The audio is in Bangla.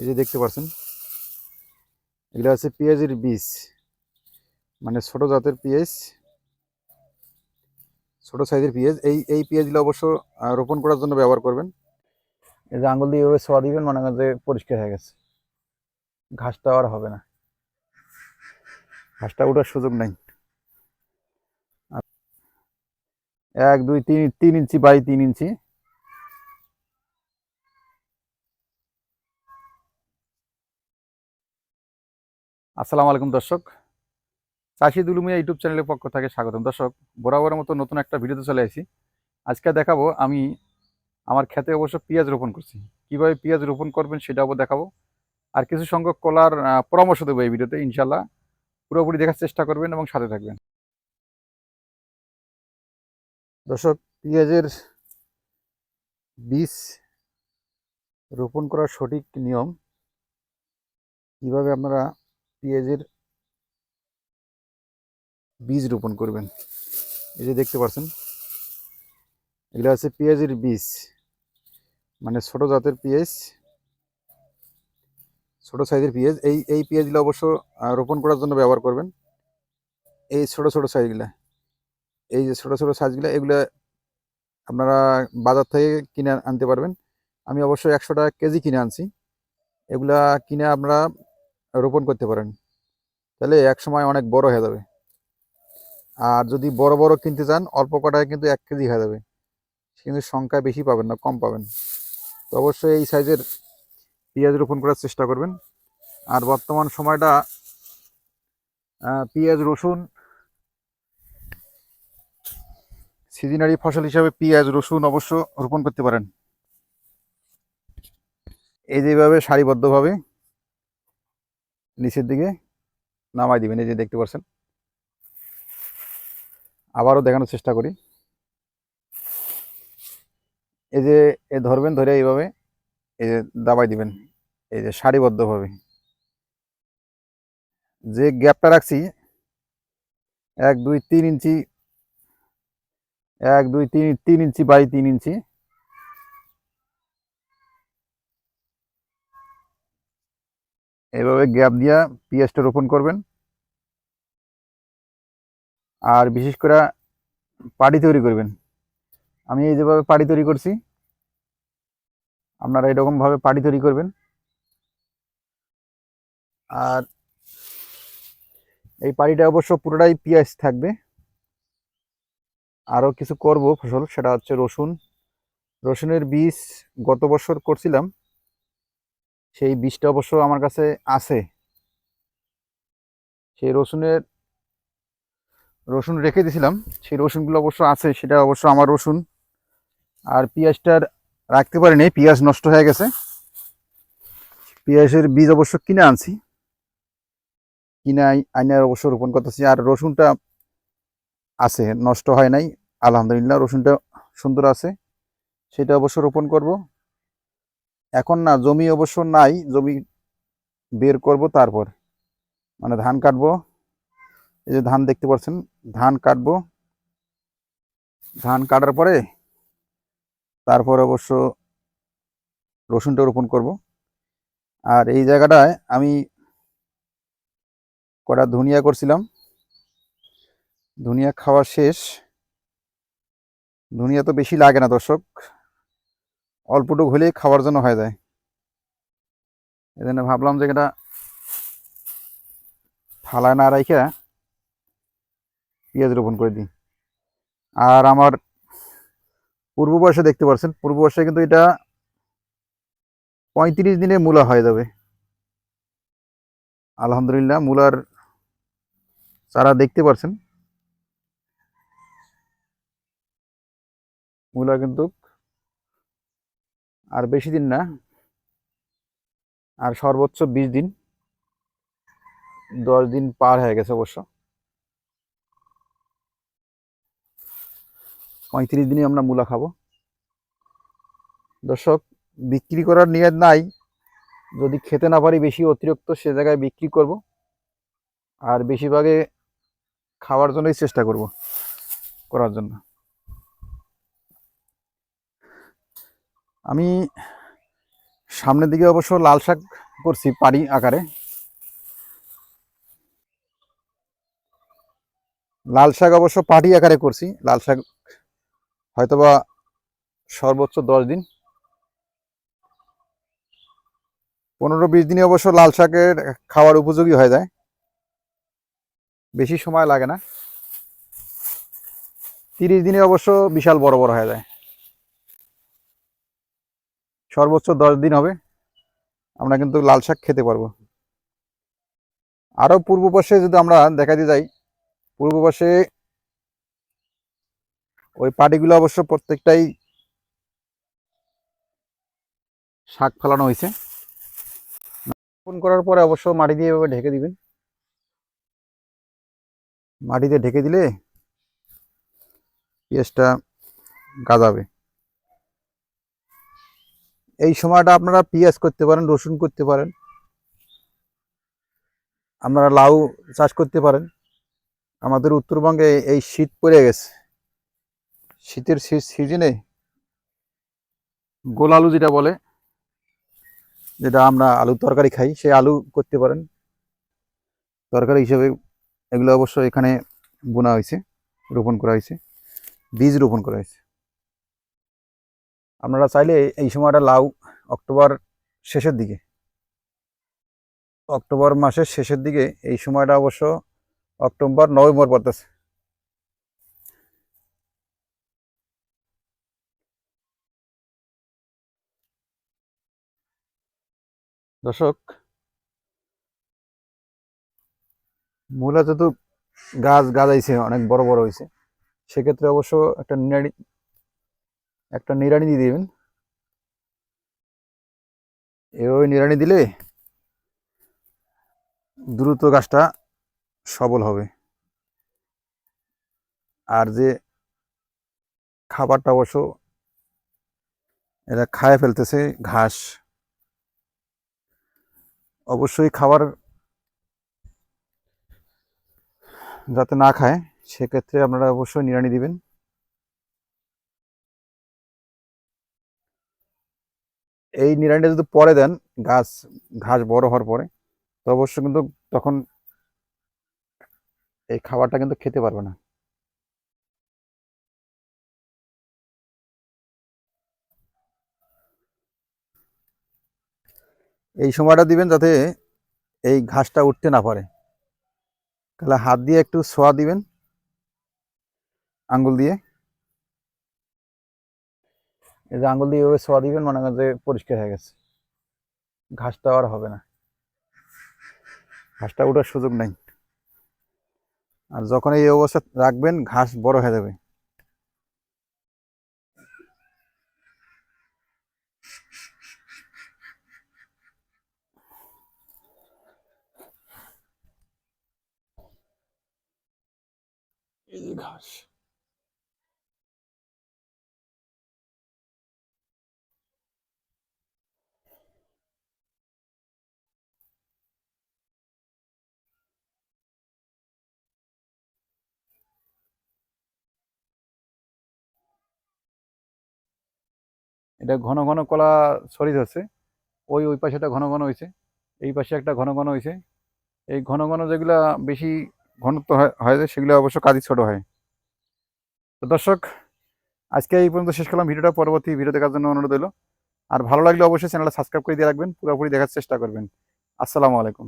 এই যে দেখতে পাচ্ছেন, এগুলো আছে পেঁয়াজের বীজ মানে ছোট জাতের পেঁয়াজ, ছোট সাইজের পেঁয়াজ। এই এই পেঁয়াজগুলো অবশ্য রোপণ করার জন্য ব্যবহার করবেন। এই যে আঙুল দিয়ে এভাবে ছোঁয়া দিবেন, মনে করেন পরিষ্কার হয়ে গেছে। ঘাসটা আর হবে না। ঘাসটা ওঠার সুযোগ নাই। এক, দুই, তিন তিন ইঞ্চি বাই তিন ইঞ্চি। আসসালামু আলাইকুম দর্শক। চাষি দুলুমিয়া ইউটিউব চ্যানেলের পক্ষ থেকে স্বাগতম। দর্শক, বরাবরের মতো নতুন একটা ভিডিওতে চলে আসি। আজকে দেখাবো আমি আমার ক্ষেতে অবশ্য পেঁয়াজ রোপণ করছি। কীভাবে পেঁয়াজ রোপণ করবেন সেটাও দেখাবো। আর কিছু সংখ্যক কলার পরামর্শ দেবো এই ভিডিওতে ইনশাল্লাহ পুরোপুরি দেখার চেষ্টা করবেন এবং সাথে থাকবেন। দর্শক, পেঁয়াজের বীজ রোপণ করার সঠিক নিয়ম কীভাবে আপনারা পেঁয়াজের বীজ রোপণ করবেন। এই যে দেখতে পাচ্ছেন, এগুলো আছে পেঁয়াজের বীজ মানে ছোট জাতের পেঁয়াজ, ছোট সাইজের পেঁয়াজ। এই এই পেঁয়াজগুলো অবশ্য রোপণ করার জন্য ব্যবহার করবেন। এই ছোট ছোট সাইজগুলা, এই যে ছোট ছোট সাইজগুলো, এগুলো আপনারা বাজার থেকে কিনে আনতে পারবেন। আমি অবশ্যই একশো টাকা কেজি কিনে আনছি। এগুলা কিনে আপনারা রোপণ করতে পারেন। তাহলে এক সময় অনেক বড় হয়ে যাবে। আর যদি বড় বড় কিনতে চান, অল্প কটায় কিন্তু এক কেজি হয়ে যাবে। কিন্তু সংখ্যা বেশি পাবেন না, কম পাবেন। তো অবশ্যই এই সাইজের পেঁয়াজ রোপণ করার চেষ্টা করবেন। আর বর্তমান সময়টা পেঁয়াজ, রসুন, সিজনারি ফসল হিসাবে পেঁয়াজ, রসুন অবশ্য রোপণ করতে পারেন। এই যেভাবে সারিবদ্ধভাবে নিচের দিকে নামাই দিবেন, এই যে দেখতে পাচ্ছেন। আবারও দেখানোর চেষ্টা করি। এই যে এ ধরবেন, ধরে এইভাবে এই যে দাবাই দিবেন, এই যে সারিবদ্ধভাবে। যে গ্যাপটা রাখছি, এক, দুই, তিন ইঞ্চি, এক, দুই, তিন তিন ইঞ্চি বাই তিন ইঞ্চি। এভাবে গ্যাপ দিয়া পেঁয়াজটা রোপণ করবেন। আর বিশেষ করে পাড়ি তৈরি করবেন। আমি এই যেভাবে পাড়ি তৈরি করছি, আপনারা এরকমভাবে পাড়ি তৈরি করবেন। আর এই পাড়িটা অবশ্য পুরোটাই পেঁয়াজ থাকবে। আরও কিছু করব ফসল, সেটা হচ্ছে রসুন। রসুনের বীজ গত বছর করছিলাম সেই বীজটা অবশ্য আমার কাছে আছে। সেই রসুনের, রসুন রেখে দিয়েছিলাম। সেই রসুনগুলো অবশ্য আছে, সেটা অবশ্য আমার রসুন। আর পেঁয়াজটার রাখতে পারিনি, পেঁয়াজ নষ্ট হয়ে গেছে। পেঁয়াজের বীজ অবশ্য কিনে আনছি। কিনে আই- আইনার অবশ্য রোপণ করতেছি। আর রসুনটা আছে, নষ্ট হয় নাই। আলহামদুলিল্লাহ, রসুনটা সুন্দর আছে। সেটা অবশ্য রোপণ করব। এখন না, জমি অবশ্য নাই, জমি বের করব তারপর। মানে ধান কাটবো। এই যে ধান দেখতে পাচ্ছেন, ধান কাটবো। ধান কাটার পরে তারপর অবশ্য রসুনটা রোপণ করব। আর এই জায়গাটায় আমি কটা ধনিয়া করছিলাম। ধনিয়া খাওয়া শেষ। ধনিয়া তো বেশি লাগে না দর্শক। অল্পটুক হলেই খাওয়ার জন্য হয়ে যায়। এই জন্য ভাবলাম যে এটা থালায় না রাইখে পেঁয়াজ রোপণ করে দিই। আর আমার পূর্ব বয়সে দেখতে পাচ্ছেন, পূর্ব বয়সে কিন্তু এটা পঁয়ত্রিশ দিনে মূলা হয়ে যাবে। আলহামদুলিল্লাহ মূলার চারা দেখতে পাচ্ছেন। মূলা কিন্তু আর বেশি দিন না। আর সর্বোচ্চ বিশ দিন। দশ দিন পার হয়ে গেছে অবশ্য। পঁয়ত্রিশ দিনে আমরা মূলা খাব। দর্শক, বিক্রি করার নিয়ত নাই। যদি খেতে না পারি বেশি অতিরিক্ত সে জায়গায় বিক্রি করব। আর বেশিরভাগে খাওয়ার জন্যই চেষ্টা করব। করার জন্য। আমি সামনের দিকে অবশ্য লাল শাক করছি পানি আকারে। লাল শাক অবশ্য পাটি আকারে করছি। লাল শাক হয়তোবা সর্বোচ্চ দশ দিন। পনেরো বিশ দিনে অবশ্য লাল শাকের খাওয়ার উপযোগী হয়ে যায়। বেশি সময় লাগে না। তিরিশ দিনে অবশ্য বিশাল বড় বড় হয়ে যায়। সর্বোচ্চ দশ দিন হবে। আমরা কিন্তু লাল শাক খেতে পারব। আরও পূর্ব পাশে যদি আমরা দেখাতে যাই, পূর্ব পাশে ওই পাটিগুলো অবশ্য প্রত্যেকটাই শাক ফেলানো হয়েছে। রোপণ করার পরে অবশ্য মাটি দিয়ে এভাবে ঢেকে দিবেন। মাটিতে ঢেকে দিলে পেঁয়াজটা গাজাবে। এই সময়টা আপনারা পেঁয়াজ করতে পারেন, রসুন করতে পারেন। আপনারা লাউ চাষ করতে পারেন। আমাদের উত্তরবঙ্গে এই শীত পড়ে গেছে। শীতের সিজনে গোল আলু যেটা বলে, যেটা আমরা আলু তরকারি খাই, সেই আলু করতে পারেন। তরকারি হিসেবে এগুলো অবশ্য এখানে বোনা হয়েছে, রোপণ করা হয়েছে, বীজ রোপণ করা হয়েছে। আপনারা চাইলে এই সময়টা লাউ অক্টোবর শেষের দিকে। অক্টোবর মাসের শেষের দিকে এই সময়টা অবশ্য অক্টোবর, নভেম্বর পড়তেছে। দর্শক মূলা যেহেতু গাছ গাজাইছে অনেক বড় বড় হয়েছে সেক্ষেত্রে অবশ্য একটা একটা নিড়ানি দিয়ে দিবেন। এভাবে নিড়ানি দিলে দ্রুত গাছটা সবল হবে। আর যে খাবারটা অবশ্য এরা খায় ফেলতেছে, ঘাস, অবশ্যই খাবার যাতে না খায়, সেক্ষেত্রে আপনারা অবশ্যই নিড়ানি দিবেন। এই নিড়ানিটা যদি পরে দেন, গাছ, ঘাস বড় হওয়ার পরে, তো অবশ্য কিন্তু তখন এই খাবারটা কিন্তু খেতে পারবে না। এই সময়টা দিবেন যাতে এই ঘাসটা উঠতে না পারে। তাহলে হাত দিয়ে একটু ছোঁয়া দিবেন, আঙ্গুল দিয়ে। এই যে আঙুল দিয়ে এভাবে ছোঁয়া দিবেন মনে করেন যে পরিষ্কার হয়ে গেছে। ঘাসটা আর হবে না। ঘাসটা ওঠার সুযোগ নাই। আর যখন এই অবস্থা রাখবেন ঘাস বড় হয়ে যাবে। এই যে ঘাস। এটা ঘন ঘন কলা ছড়িয়ে যাচ্ছে ওই ওই পাশেটা ঘন ঘন হয়েছে। এই পাশে একটা ঘন ঘন হয়েছে। এই ঘন ঘন যেগুলা বেশি ঘনত্ব হয় হয় সেগুলো অবশ্য কাজই ছোট হয়। তো দর্শক, আজকে এই পর্যন্ত শেষ করলাম। ভিডিওটা পরবর্তী ভিডিও দেখার জন্য অনুরোধ হলো আর ভালো লাগলে অবশ্যই চ্যানেলটা সাবস্ক্রাইব করে দিয়ে রাখবেন। পুরোপুরি দেখার চেষ্টা করবেন। আসসালামু আলাইকুম।